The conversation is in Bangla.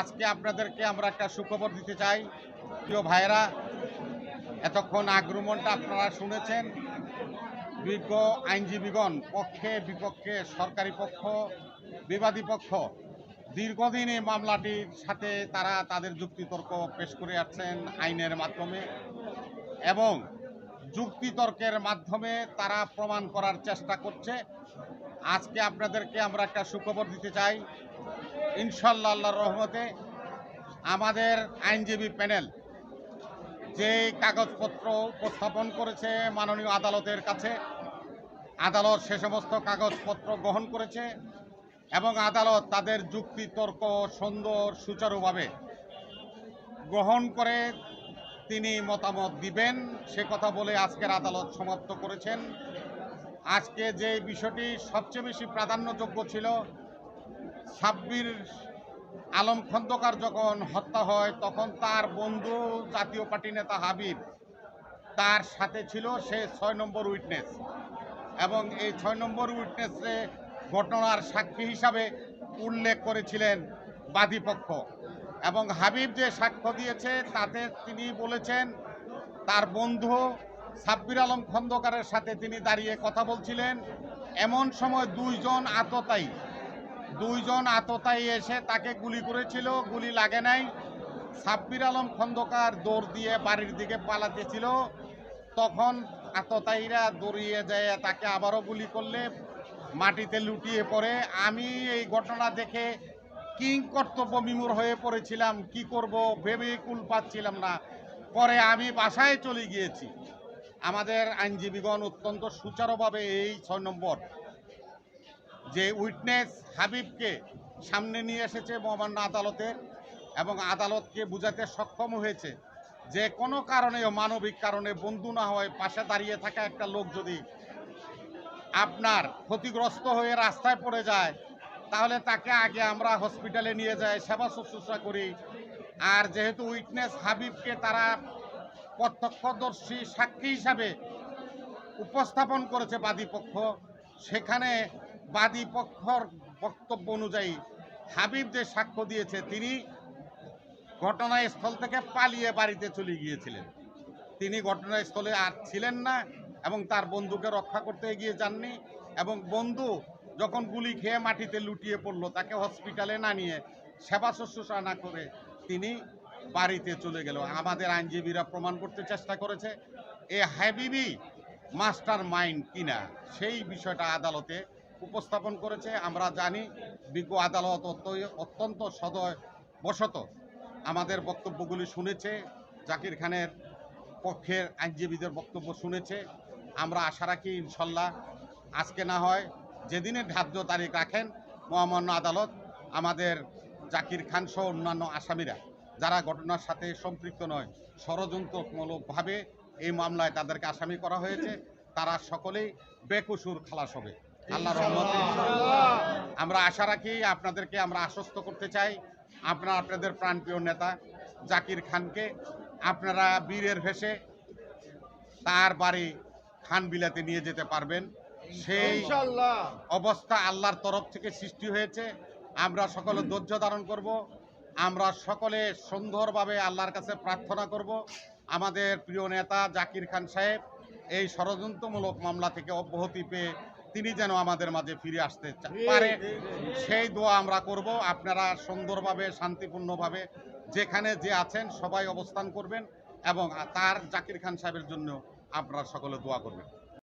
আজকে আপনাদেরকে আমরা একটা সুখবর দিতে চাই। প্রিয় ভাইরা এতক্ষণ আগ্রমণটা আপনারা শুনেছেন। বিজ্ঞ আইনজীবীগণ, পক্ষে বিপক্ষে, সরকারি পক্ষ, বিবাদী পক্ষ, দীর্ঘদিন এই মামলাটির সাথে তারা তাদের যুক্তিতর্ক পেশ করে আসছেন আইনের মাধ্যমে এবং যুক্তিতর্কের মাধ্যমে তারা প্রমাণ করার চেষ্টা করছে। আজকে আপনাদেরকে আমরা একটা সুখবর দিতে চাই। ইনশাল্লাহ আল্লাহর রহমতে আমাদের আইনজীবী প্যানেল যে কাগজপত্র উপস্থাপন করেছে মাননীয় আদালতের কাছে, আদালত সে সমস্ত কাগজপত্র গ্রহণ করেছে এবং আদালত তাদের যুক্তি তর্ক সুন্দর সুচারুভাবে গ্রহণ করে তিনি মতামত দিবেন, সে কথা বলে আজকের আদালত সমাপ্ত করেছেন। আজকে যে বিষয়টি সবচেয়ে বেশি প্রাধান্যযোগ্য ছিল, সাব্বির আলম খন্দকার যখন হত্যা হয়, তখন তার বন্ধু জাতীয় পার্টি নেতা হাবিব, তার সাথে ছিল সে ছয় নম্বর উইটনেস। এবং এই ছয় নম্বর উইটনেসে ঘটনার সাক্ষী হিসাবে উল্লেখ করেছিলেন বাদীপক্ষ এবং হাবিব যে সাক্ষ্য দিয়েছে, তাতে তিনি বলেছেন, তার বন্ধু সাব্বির আলম খন্দকারের সাথে তিনি দাঁড়িয়ে কথা বলছিলেন। এমন সময় দুইজন আততায়ী দুইজন আততায়ী এসে তাকে গুলি করেছিল, গুলি লাগে নাই। সাব্বির আলম খন্দকার দৌড় দিয়ে বাড়ির দিকে পালাতেছিল। তখন আততায়ীরা দৌড়িয়ে যায়, তাকে আবারও গুলি করলে, মাটিতে লুটিয়ে পড়ে। আমি এই ঘটনা দেখে কিং কর্তব্য বিমূর হয়ে পড়েছিলাম, কি করব ভেবে কুল পাচ্ছিলাম না। পরে আমি বাসায় চলে গিয়েছি। আমাদের আইনজীবীগণ অত্যন্ত সুচারুভাবে এই ছয় নম্বর, যে উইটনেস হাবিবকে সামনে নিয়ে এসেছে মহামান্য আদালতে এবং আদালতকে বুঝাতে সক্ষম হয়েছে যে কোনো কারণেও, মানবিক কারণে বন্ধু না হয় পাশে দাঁড়িয়ে থাকা একটা লোক যদি আপনার ক্ষতিগ্রস্ত হয়ে রাস্তায় পড়ে যায় তাহলে তাকে আগে আমরা হসপিটালে নিয়ে যাই, সেবা শুশ্রূষা করি। আর যেহেতু উইটনেস হাবিবকে তারা প্রত্যক্ষদর্শী, সাক্ষী হিসাবে উপস্থাপন করেছে বাদীপক্ষ সেখানে বাদীপক্ষর বক্তব্য অনুযায়ী হাবিব যে সাক্ষ্য দিয়েছে, তিনি ঘটনাস্থল থেকে পালিয়ে বাড়িতে চলে গিয়েছিলেন। তিনি ঘটনাস্থলে আর ছিলেন না এবং তার বন্ধুকে রক্ষা করতে এগিয়ে যাননি এবং বন্ধু যখন গুলি খেয়ে মাটিতে লুটিয়ে পড়ল, তাকে হসপিটালে না নিয়ে সেবা শুশ্রূষা না করে তিনি বাড়িতে চলে গেল। আমাদের আইনজীবীরা প্রমাণ করতে চেষ্টা করেছে, এ হাবিবি মাস্টার মাইন্ড কিনা সেই বিষয়টা আদালতে উপস্থাপন করেছে। আমরা জানি বিজ্ঞ আদালত অত্য- অত্যন্ত সদয় বশত আমাদের বক্তব্যগুলি শুনেছে, জাকির খানের পক্ষের আইনজীবীদের বক্তব্য শুনেছে। আমরা আশা রাখি ইনশাল্লাহ আজকে না হয় যেদিনে ধার্য তারিখ রাখেন মহামান্য আদালত আমাদের জাকির খান সহ অন্যান্য আসামিরা যারা ঘটনার সাথে সম্পৃক্ত নয় ষড়যন্ত্রমূলকভাবে এই মামলায় তাদেরকে আসামি করা হয়েছে। তারা সকলেই বেকসুর খালাস হবে। আল্লাহ রহমতে আমরা আশা রাখি আপনাদেরকে আমরা আশ্বস্ত করতে চাই। আপনারা আপনাদের প্রাণপ্রিয় নেতা জাকির খানকে আপনারা বীরের ভেসে তার বাড়ি খান বিলাতে নিয়ে যেতে পারবেন। সেই অবস্থা আল্লাহর তরফ থেকে সৃষ্টি হয়েছে। আমরা সকলে ধৈর্য ধারণ করব। আমরা সকলে সুন্দরভাবে আল্লাহর কাছে প্রার্থনা করব। আমাদের প্রিয় নেতা জাকির খান সাহেব এই ষড়যন্ত্রমূলক মামলা থেকে অব্যাহতি পেয়ে তিনি যেন আমাদের মাঝে ফিরে আসতে পারে। সেই দোয়া আমরা করব। আপনারা সুন্দরভাবে শান্তিপূর্ণভাবে যেখানে যে আছেন সবাই অবস্থান করবেন এবং তার জাকির খান সাহেবের জন্য আপনারা সকলে দোয়া করবেন।